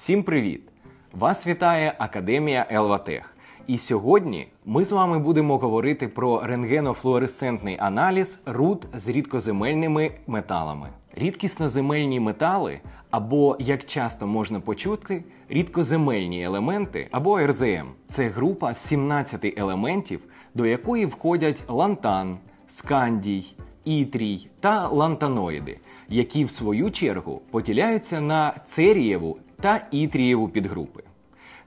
Всім привіт! Вас вітає Академія Елватех. І сьогодні ми з вами будемо говорити про рентгенофлуоресцентний аналіз руд з рідкоземельними металами. Рідкісноземельні метали, або як часто можна почути, рідкоземельні елементи або РЗМ. Це група з 17 елементів, до якої входять лантан, скандій, ітрій та лантаноїди, які в свою чергу поділяються на церієву та ітрієву підгрупи.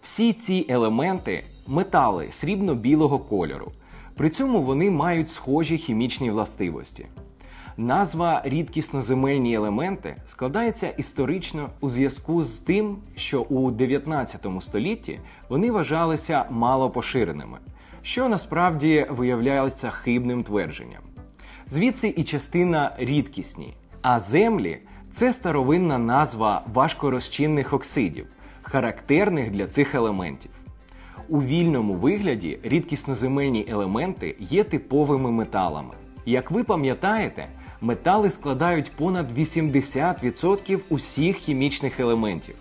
Всі ці елементи метали срібно-білого кольору. При цьому вони мають схожі хімічні властивості. Назва рідкісноземельні елементи складається історично у зв'язку з тим, що у 19 столітті вони вважалися малопоширеними, що насправді виявляється хибним твердженням. Звідси і частина рідкісні, а землі це старовинна назва важкорозчинних оксидів, характерних для цих елементів. У вільному вигляді рідкісноземельні елементи є типовими металами. Як ви пам'ятаєте, метали складають понад 80% усіх хімічних елементів.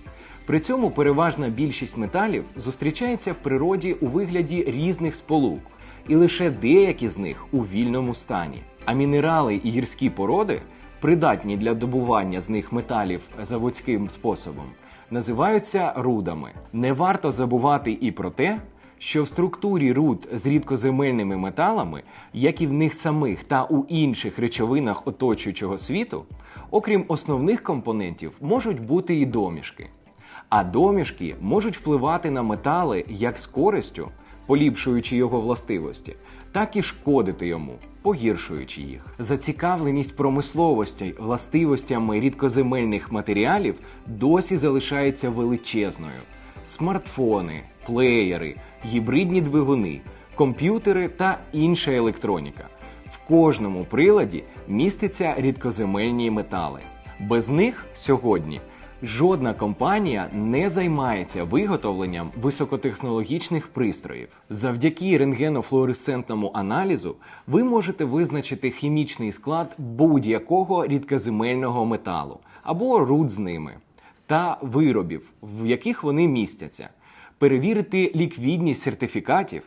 При цьому переважна більшість металів зустрічається в природі у вигляді різних сполук, і лише деякі з них у вільному стані. А мінерали і гірські породи, придатні для добування з них металів заводським способом, називаються рудами. Не варто забувати і про те, що в структурі руд з рідкоземельними металами, як і в них самих та у інших речовинах оточуючого світу, окрім основних компонентів, можуть бути і домішки. А домішки можуть впливати на метали як з користю, поліпшуючи його властивості, так і шкодити йому, погіршуючи їх. Зацікавленість промисловості властивостями рідкоземельних матеріалів досі залишається величезною. Смартфони, плеєри, гібридні двигуни, комп'ютери та інша електроніка. В кожному приладі містяться рідкоземельні метали. Без них сьогодні жодна компанія не займається виготовленням високотехнологічних пристроїв. Завдяки рентгенофлуоресцентному аналізу ви можете визначити хімічний склад будь-якого рідкоземельного металу або руд з ними та виробів, в яких вони містяться, перевірити ліквідність сертифікатів,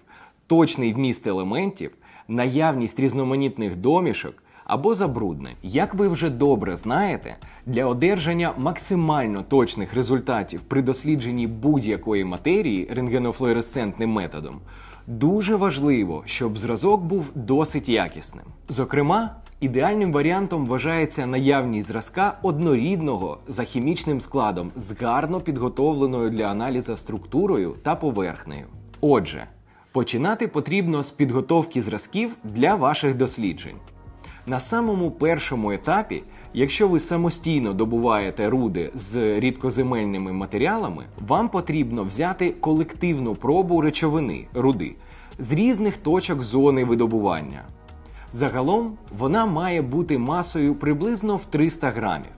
точний вміст елементів, наявність різноманітних домішок або забруднень. Як ви вже добре знаєте, для одержання максимально точних результатів при дослідженні будь-якої матерії рентгенофлуоресцентним методом дуже важливо, щоб зразок був досить якісним. Зокрема, ідеальним варіантом вважається наявність зразка однорідного за хімічним складом з гарно підготовленою для аналізу структурою та поверхнею. Отже, починати потрібно з підготовки зразків для ваших досліджень. На самому першому етапі, якщо ви самостійно добуваєте руди з рідкоземельними матеріалами, вам потрібно взяти колективну пробу речовини руди з різних точок зони видобування. Загалом вона має бути масою приблизно в 300 грамів.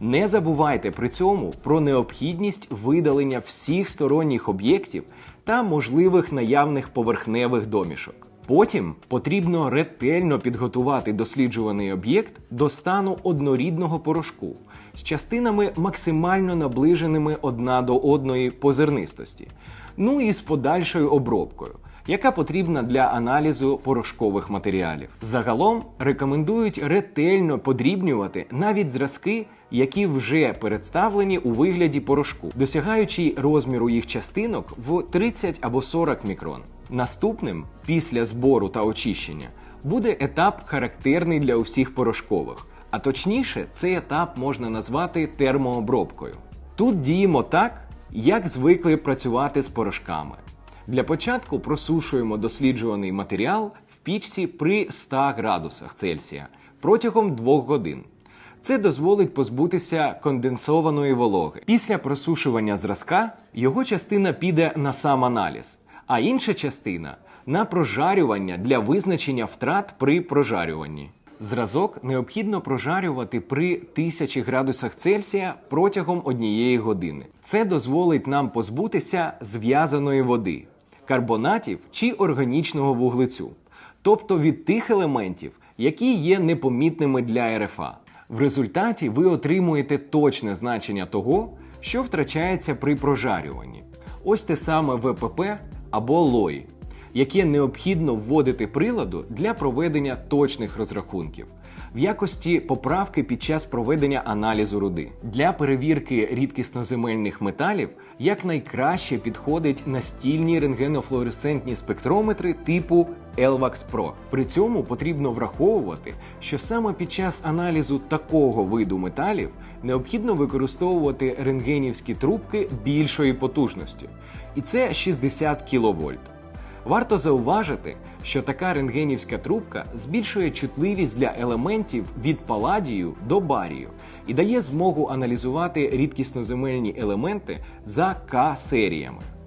Не забувайте при цьому про необхідність видалення всіх сторонніх об'єктів та можливих наявних поверхневих домішок. Потім потрібно ретельно підготувати досліджуваний об'єкт до стану однорідного порошку з частинами максимально наближеними одна до одної по зернистості, ну і з подальшою обробкою, яка потрібна для аналізу порошкових матеріалів. Загалом рекомендують ретельно подрібнювати навіть зразки, які вже представлені у вигляді порошку, досягаючи розміру їх частинок в 30 або 40 мікрон. Наступним, після збору та очищення, буде етап характерний для усіх порошкових. А точніше, цей етап можна назвати термообробкою. Тут діємо так, як звикли працювати з порошками. Для початку просушуємо досліджуваний матеріал в пічці при 100 градусах Цельсія протягом 2 годин. Це дозволить позбутися конденсованої вологи. Після просушування зразка його частина піде на сам аналіз, а інша частина на прожарювання для визначення втрат при прожарюванні. Зразок необхідно прожарювати при 1000 градусах Цельсія протягом однієї години. Це дозволить нам позбутися зв'язаної води, карбонатів чи органічного вуглецю, тобто від тих елементів, які є непомітними для РФА. В результаті ви отримуєте точне значення того, що втрачається при прожарюванні. Ось те саме ВПП або лої, яке необхідно вводити приладу для проведення точних розрахунків в якості поправки під час проведення аналізу руди. Для перевірки рідкісноземельних металів якнайкраще підходить настільні рентгенофлуоресцентні спектрометри типу Elvax Pro. При цьому потрібно враховувати, що саме під час аналізу такого виду металів необхідно використовувати рентгенівські трубки більшої потужності, і це 60 кВт. Варто зауважити, що така рентгенівська трубка збільшує чутливість для елементів від паладію до барію і дає змогу аналізувати рідкісноземельні елементи за К-серіями.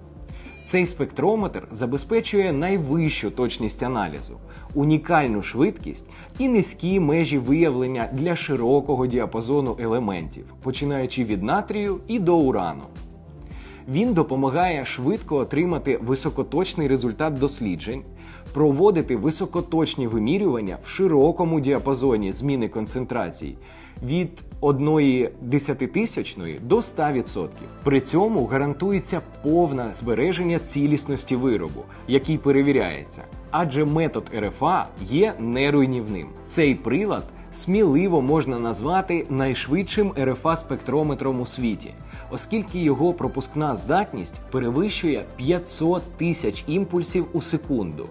Цей спектрометр забезпечує найвищу точність аналізу, унікальну швидкість і низькі межі виявлення для широкого діапазону елементів, починаючи від натрію і до урану. Він допомагає швидко отримати високоточний результат досліджень, проводити високоточні вимірювання в широкому діапазоні зміни концентрацій від 1 десятитисячної до 100%. При цьому гарантується повне збереження цілісності виробу, який перевіряється. Адже метод РФА є неруйнівним. Цей прилад сміливо можна назвати найшвидшим РФА спектрометром у світі оскільки його пропускна здатність перевищує 500 тисяч імпульсів у секунду.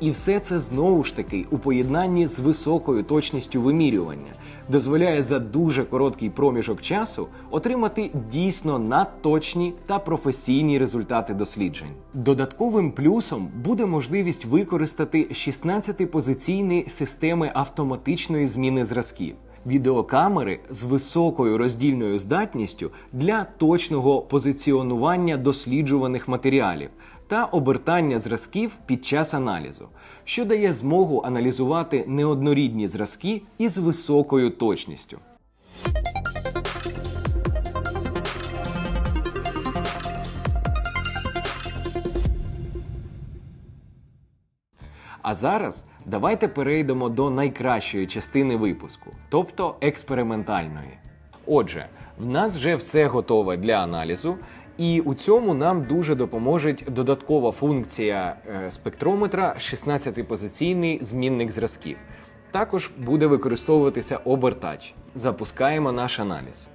І все це знову ж таки у поєднанні з високою точністю вимірювання дозволяє за дуже короткий проміжок часу отримати дійсно надточні та професійні результати досліджень. Додатковим плюсом буде можливість використати 16-позиційні системи автоматичної зміни зразків відеокамери з високою роздільною здатністю для точного позиціонування досліджуваних матеріалів та обертання зразків під час аналізу, що дає змогу аналізувати неоднорідні зразки із високою точністю. А зараз давайте перейдемо до найкращої частини випуску, тобто експериментальної. Отже, в нас вже все готове для аналізу, і у цьому нам дуже допоможе додаткова функція е, спектрометра 16-позиційний змінник зразків. Також буде використовуватися обертач. Запускаємо наш аналіз.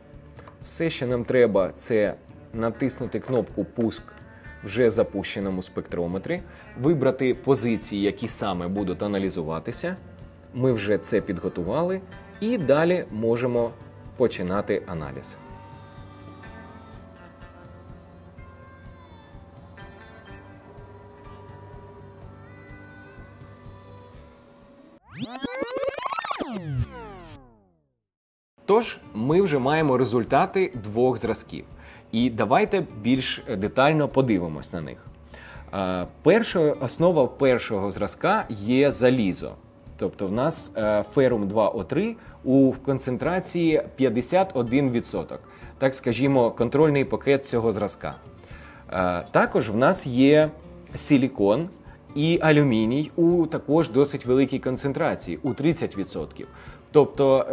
Все, що нам треба, це натиснути кнопку Пуск вже запущеному спектрометрі, вибрати позиції, які саме будуть аналізуватися. Ми вже це підготували, і далі можемо починати аналіз. Тож, ми вже маємо результати двох зразків. І давайте більш детально подивимось на них. Е, перша основа першого зразка є залізо. Тобто в нас е, ферум 2О3 у концентрації 51%. Так скажімо, контрольний пакет цього зразка. Е, також в нас є силікон і алюміній у також досить великій концентрації у 30%. Тобто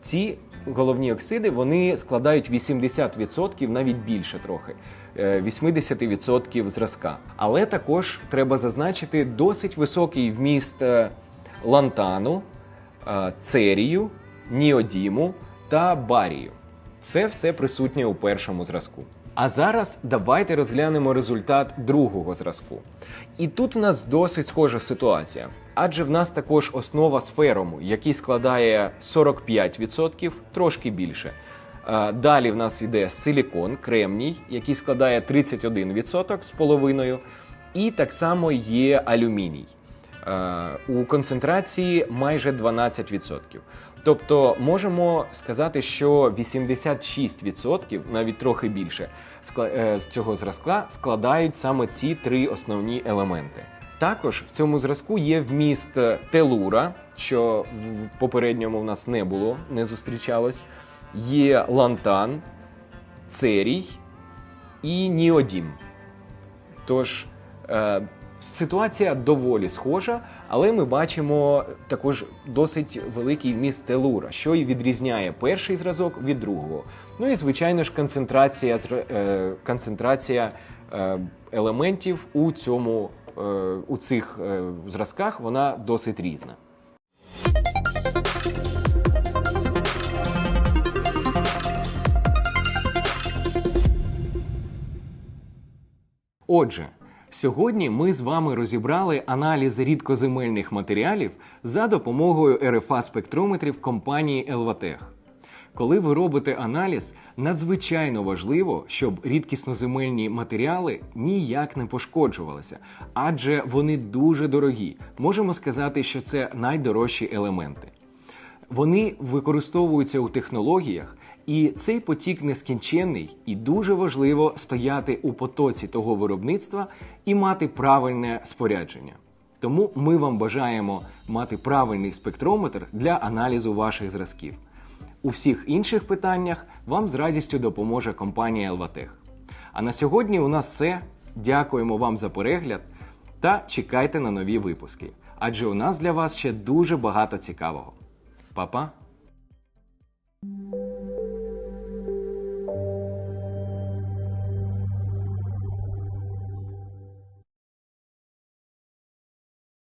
ці головні оксиди вони складають 80%, навіть більше трохи. 80% е, зразка. Але також треба зазначити досить високий вміст е, лантану, е, церію, ніодіму та барію. Це все присутнє у першому зразку. А зараз давайте розглянемо результат другого зразку. І тут в нас досить схожа ситуація. Адже в нас також основа з ферому, який складає 45%, трошки більше. Далі в нас йде силікон, кремній, який складає 31% з половиною. І так само є алюміній. У концентрації майже 12%. Тобто можемо сказати, що 86%, навіть трохи більше, е, з цього зразка складають саме ці три основні елементи. Також в цьому зразку є вміст телура, що в попередньому в нас не було, не зустрічалось. Є лантан, церій і ніодім. Тож, е, Ситуація доволі схожа, але ми бачимо також досить великий вміст телура, що і відрізняє перший зразок від другого. Ну і звичайно ж, концентрація е, концентрація е, елементів у цьому е, у цих е, зразках вона досить різна. Отже, сьогодні ми з вами розібрали аналіз рідкоземельних матеріалів за допомогою РФА спектрометрів компанії Елватех. Коли ви робите аналіз, надзвичайно важливо, щоб рідкісноземельні матеріали ніяк не пошкоджувалися, адже вони дуже дорогі. Можемо сказати, що це найдорожчі елементи. Вони використовуються у технологіях, і цей потік нескінченний, і дуже важливо стояти у потоці того виробництва і мати правильне спорядження. Тому ми вам бажаємо мати правильний спектрометр для аналізу ваших зразків. У всіх інших питаннях вам з радістю допоможе компанія Елватех. А на сьогодні у нас все. Дякуємо вам за перегляд та чекайте на нові випуски. Адже у нас для вас ще дуже багато цікавого. Па-па!